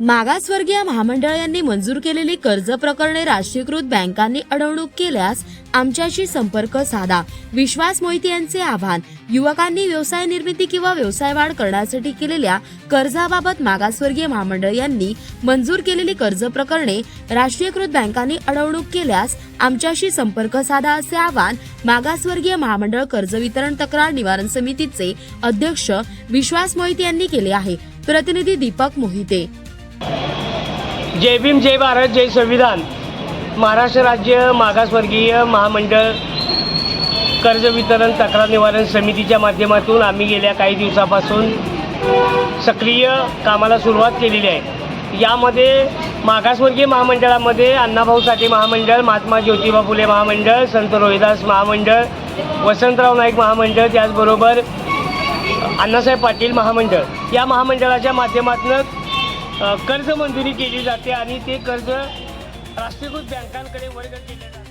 मागासवर्गीय महामंडळ यांनी मंजूर केलेली कर्ज प्रकरणे राष्ट्रीयकृत बँकांनी अडवणूक केल्यास आमच्याशी संपर्क साधा. विश्वास मोहिते यांचे आव्हान युवकांनी व्यवसाय निर्मिती किंवा व्यवसाय वाढ करण्यासाठी केलेल्या कर्जाबाबत मागासवर्गीय महामंडळ यांनी मंजूर केलेली कर्ज प्रकरणे राष्ट्रीयकृत बँकांनी अडवणूक केल्यास आमच्याशी संपर्क साधा असे आवाहन मागासवर्गीय महामंडळ कर्ज वितरण तक्रार निवारण समितीचे अध्यक्ष विश्वास मोहिते यांनी केले आहे. प्रतिनिधी दीपक मोहिते. जय भीम जय भारत जय संविधान. महाराष्ट्र राज्य मागासवर्गीय महामंडळ कर्ज वितरण तक्रार निवारण समितीच्या माध्यमातून आम्ही गेल्या काही दिवसापासून सक्रिय कामाला सुरुवात केलेली आहे. यामध्ये मागासवर्गीय महामंडळामध्ये अण्णाभाऊ साठे महामंडळ महात्मा ज्योतिबा फुले महामंडळ संत रोहिदास महामंडळ वसंतराव नाईक महामंडळ त्याचबरोबर अण्णासाहेब पाटील महामंडळ. या महामंडळाच्या माध्यमातून कर्ज मंजुरी केली जाते आणि ते कर्ज राष्ट्रीयकृत बँकांकडे वर्ग केले जाते.